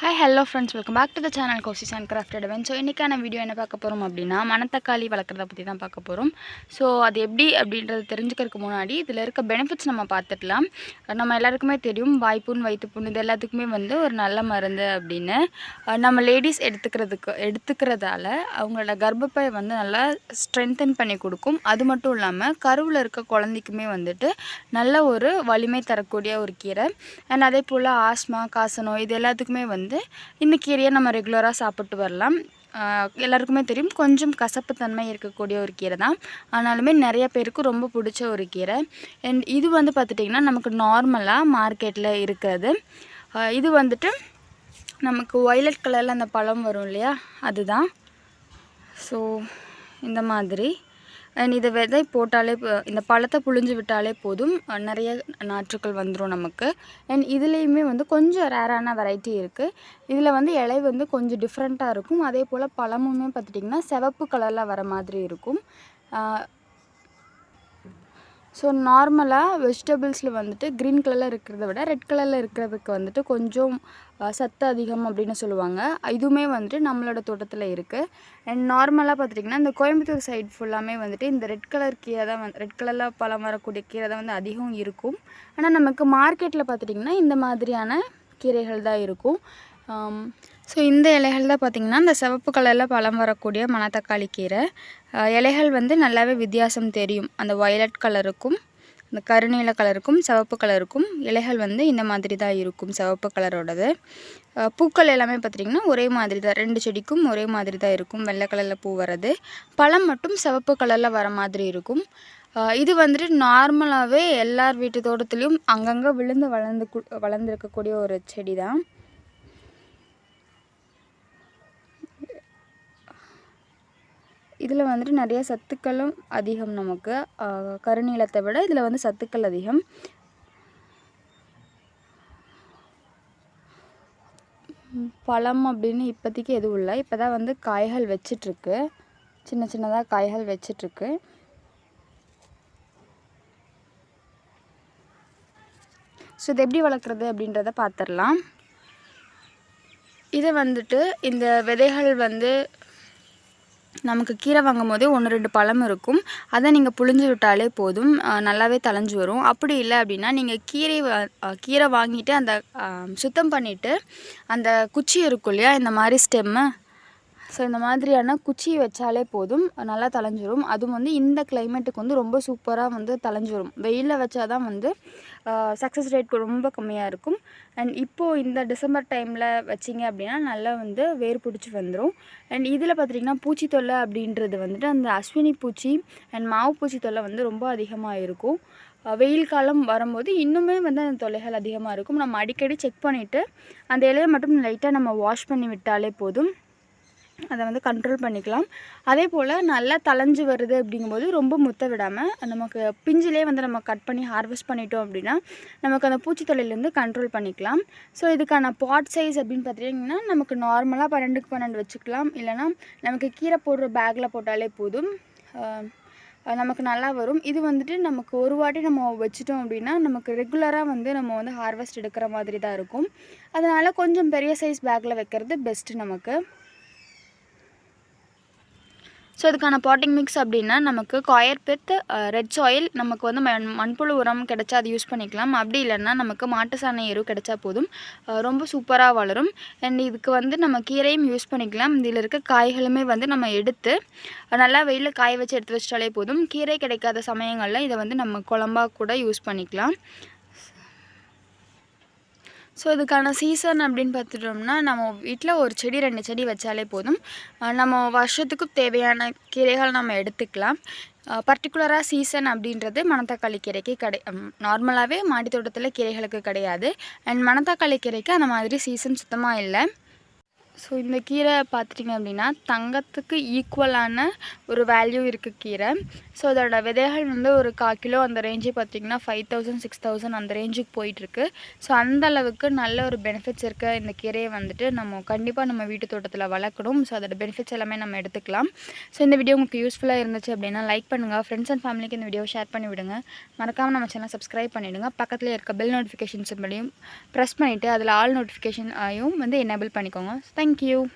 Hi hello friends welcome back to the channel கோசிஸ் and craft event so இன்றைக்கான video என்ன பார்க்க போகிறோம் அப்படின்னா மணத்தக்காளி வளர்க்குறத பற்றி தான் பார்க்க போகிறோம் ஸோ அது எப்படி அப்படின்றத தெரிஞ்சுக்கிறதுக்கு முன்னாடி இதில் இருக்க பெனிஃபிட்ஸ் நம்ம பார்த்துடலாம். நம்ம எல்லாருக்குமே தெரியும் வாய்ப்புண் வயிற்றுப்புண் இது எல்லாத்துக்குமே வந்து ஒரு நல்ல மருந்து அப்படின்னு. நம்ம லேடிஸ் எடுத்துக்கிறதுக்கு எடுத்துக்கிறதால அவங்களோட கர்ப்பப்பை வந்து நல்லா ஸ்ட்ரென்தன் பண்ணி கொடுக்கும். அது மட்டும் இல்லாமல் கருவில் இருக்க குழந்தைக்குமே வந்துட்டு நல்ல ஒரு வலிமை தரக்கூடிய ஒரு கீரை. அண்ட் அதே போல் ஆஸ்மா காசநோய் இது எல்லாத்துக்குமே வந்து வந்து இந்த கீரையை நம்ம ரெகுலராக சாப்பிட்டு வரலாம். எல்லாருக்குமே தெரியும். கொஞ்சம் கசப்பு தன்மை இருக்கக்கூடிய ஒரு கீரை தான். ஆனாலுமே நிறைய பேருக்கு ரொம்ப பிடிச்ச ஒரு கீரை. அண்ட் இது வந்து பார்த்துட்டிங்கன்னா நமக்கு நார்மலாக மார்க்கெட்டில் இருக்கிறது. இது வந்துட்டு நமக்கு ஒய்லட் கலரில் அந்த பழம் வரும் இல்லையா? அதுதான். ஸோ இந்த மாதிரி. இதை விதை போட்டாலே இந்த பழத்தை புழிஞ்சு விட்டாலே போதும். நிறைய நாற்றுக்கள் வந்துடும் நமக்கு. அண்ட் இதுலேயுமே வந்து கொஞ்சம் ரேரான வெரைட்டி இருக்குது இதில் வந்து இலை வந்து கொஞ்சம் டிஃப்ரெண்ட்டாக இருக்கும். அதே போல் பழமுமே பார்த்துட்டிங்கன்னா சிவப்பு கலரில் வர மாதிரி இருக்கும். ஸோ நார்மலாக வெஜிடபிள்ஸில் வந்துட்டு க்ரீன் கலரில் இருக்கிறத விட ரெட் கலரில் இருக்கிறதுக்கு வந்துட்டு கொஞ்சம் சத்து அதிகம் அப்படின்னு சொல்லுவாங்க. இதுவுமே வந்துட்டு நம்மளோட தோட்டத்தில் இருக்குது அண்ட் நார்மலாக பார்த்துட்டிங்கன்னா இந்த கோயம்புத்தூர் சைடு ஃபுல்லாமே வந்துட்டு இந்த ரெட் கலர் கீரை தான் வந்து ரெட் கலரில் பழம் வரக்கூடிய கீரை தான் வந்து அதிகம் இருக்கும். ஆனால் நமக்கு மார்க்கெட்டில் பார்த்துட்டிங்கன்னா இந்த மாதிரியான கீரைகள் தான் இருக்கும். ஸோ இந்த இலைகள் தான் பார்த்திங்கன்னா இந்த சிவப்பு கலரில் பழம் வரக்கூடிய மணத்தக்காளி கீரை இலைகள் வந்து நல்லாவே வித்தியாசம் தெரியும். அந்த வயலட் கலருக்கும் இந்த கருநீல கலருக்கும் சிவப்பு கலருக்கும் இலைகள் வந்து இந்த மாதிரி தான் இருக்கும் சிவப்பு கலரோடது பூக்கள் எல்லாமே பார்த்திங்கன்னா ஒரே மாதிரி தான் ரெண்டு செடிக்கும் ஒரே மாதிரி தான் இருக்கும் வெள்ளை கலரில் பூ வர்றது பழம் மட்டும் சிவப்பு கலரில் வர மாதிரி இருக்கும். இது வந்துட்டு நார்மலாகவே எல்லார் வீட்டு தோட்டத்துலேயும் அங்கங்கே விழுந்து வளர்ந்து கு- வளர்ந்துருக்கக்கூடிய ஒரு செடி தான். இதில் வந்துட்டு நிறைய சத்துக்களும் அதிகம் நமக்கு. கருநீளத்தை கருநீலத்தை விட இதில் வந்து சத்துக்கள் அதிகம். பழம் அப்படின்னு இப்போதைக்கு எதுவும் இல்லை. இப்போ தான் வந்து காய்கள் வச்சிட்ருக்கு. சின்ன சின்னதாக காய்கள் வச்சிட்ருக்கு. ஸோ இது எப்படி வளர்க்குறது அப்படின்றத பார்த்துடலாம். இதை வந்துட்டு இந்த விதைகள் வந்து நமக்கு கீரை வாங்கும் போதே ஒன்று ரெண்டு பழம் இருக்கும். அதை நீங்கள் புழிஞ்சு விட்டாலே போதும். நல்லாவே தலைஞ்சு வரும். அப்படி இல்லை அப்படின்னா நீங்கள் கீரை கீரை வாங்கிட்டு அந்த சுத்தம் பண்ணிவிட்டு அந்த குச்சி இருக்கும் இல்லையா? இந்த மாதிரி ஸ்டெம்மு ஸோ இந்த மாதிரியான குச்சி வச்சாலே போதும் நல்லா தலைஞ்சிரும் அதுவும் வந்து இந்த கிளைமேட்டுக்கு வந்து ரொம்ப சூப்பராக வந்து தலைஞ்சிரும் வெயிலில் வச்சா தான் வந்து சக்ஸஸ் ரேட் ரொம்ப கம்மியாக இருக்கும். அண்ட் இப்போது இந்த டிசம்பர் டைமில் வச்சிங்க அப்படின்னா நல்லா வந்து வேர் பிடிச்சி வந்துடும் அண்ட் இதில் பார்த்திங்கன்னா பூச்சி தொல்லை அப்படின்றது வந்துட்டு அந்த அஸ்வினி பூச்சி அண்ட் மாவு பூச்சி தொல்லை வந்து ரொம்ப அதிகமாக இருக்கும். வெயில் காலம் வரும்போது இன்னுமே வந்து அந்த தொல்லைகள் அதிகமாக இருக்கும். நம்ம அடிக்கடி செக் பண்ணிவிட்டு அந்த இலையை மட்டும் லைட்டாக நம்ம வாஷ் பண்ணி விட்டாலே போதும். அதை வந்து கண்ட்ரோல் பண்ணிக்கலாம். அதே போல் நல்லா தளைஞ்சு வருது அப்படிங்கும்போது ரொம்ப முத்த விடாமல் நமக்கு பிஞ்சிலே வந்து நம்ம கட் பண்ணி ஹார்வெஸ்ட் பண்ணிட்டோம் அப்படின்னா நமக்கு அந்த பூச்சி தொழிலேருந்து கண்ட்ரோல் பண்ணிக்கலாம். ஸோ இதுக்கான பாட் சைஸ் அப்படின்னு பார்த்தீங்கன்னா நமக்கு நார்மலாக பன்னெண்டுக்கு பன்னெண்டு வச்சுக்கலாம். இல்லைனா நமக்கு கீரை போடுற பேக்கில் போட்டாலே போதும். நமக்கு நல்லா வரும். இது வந்துட்டு நமக்கு ஒரு வாட்டி நம்ம வச்சுட்டோம் அப்படின்னா நமக்கு ரெகுலராக வந்து நம்ம வந்து ஹார்வெஸ்ட் எடுக்கிற மாதிரி தான் இருக்கும். அதனால் கொஞ்சம் பெரிய சைஸ் பேக்கில் வைக்கிறது பெஸ்ட்டு நமக்கு. ஸோ இதுக்கான பாட்டிங் மிக்ஸ் அப்படின்னா நமக்கு காயர் பித் ரெட் சாயில் நமக்கு வந்து மண் மண்புழு உரம் கிடைச்சா அது யூஸ் பண்ணிக்கலாம். அப்படி இல்லைன்னா நமக்கு மாட்டு சாண எரு கிடைச்சா போதும். Uh, ரொம்ப சூப்பராக வளரும். அண்ட் இதுக்கு வந்து நம்ம கீரையும் யூஸ் பண்ணிக்கலாம். இதில் இருக்க காய்களுமே வந்து நம்ம எடுத்து நல்லா வெயிலில் காய வச்சு எடுத்து வச்சிட்டாலே போதும். கீரை கிடைக்காத சமயங்களில் இதை வந்து நம்ம குழம்பா கூட யூஸ் பண்ணிக்கலாம். ஸோ இதுக்கான சீசன் அப்படின்னு பார்த்துட்டோம்னா நம்ம வீட்டில் ஒரு செடி ரெண்டு செடி வச்சாலே போதும். நம்ம வருஷத்துக்கு தேவையான கீரைகள் நம்ம எடுத்துக்கலாம். பர்டிகுலராக சீசன் அப்படின்றது மணத்தக்காளி கீரைக்கு கிடை நார்மலாகவே மாடி தோட்டத்தில் கீரைகளுக்கு கிடையாது. அண்ட் மணத்தக்காளி கீரைக்கு அந்த மாதிரி சீசன் சுத்தமாக இல்லை. ஸோ இந்த கீரை பார்த்துட்டிங்க அப்படின்னா தங்கத்துக்கு ஈக்குவலான ஒரு வேல்யூ இருக்குது கீரை. ஸோ அதோட விதைகள் வந்து ஒரு கால் கிலோ அந்த ரேஞ்சே பார்த்திங்கன்னா ஃபைவ் தௌசண்ட் சிக்ஸ் தௌசண்ட் அந்த ரேஞ்சுக்கு போயிட்டுருக்கு. ஸோ அந்த அளவுக்கு நல்ல ஒரு பெனிஃபிட்ஸ் இருக்க இந்த கீரையை வந்துட்டு நம்ம கண்டிப்பாக நம்ம வீட்டு தோட்டத்தில் வளர்க்கணும். ஸோ அதோட பெனிஃபிட்ஸ் எல்லாமே நம்ம எடுத்துக்கலாம். ஸோ இந்த வீடியோ உங்களுக்கு யூஸ்ஃபுல்லாக இருந்துச்சு அப்படின்னா லைக் பண்ணுங்கள் ஃப்ரெண்ட்ஸ் அண்ட் ஃபேமிலிக்கு இந்த வீடியோ ஷேர் பண்ணி விடுங்க. மறக்காமல் நம்ம சேனல் சப்ஸ்கிரைப் பண்ணிவிடுங்க பக்கத்தில் இருக்க பெல் நோட்டிஃபிகேஷன்ஸ் படியும் ப்ரெஸ் பண்ணிவிட்டு அதில் ஆல் நோட்டிஃபிகேஷன் ஆயும் வந்து எனேபிள் பண்ணிக்கோங்க. Thank Thank you.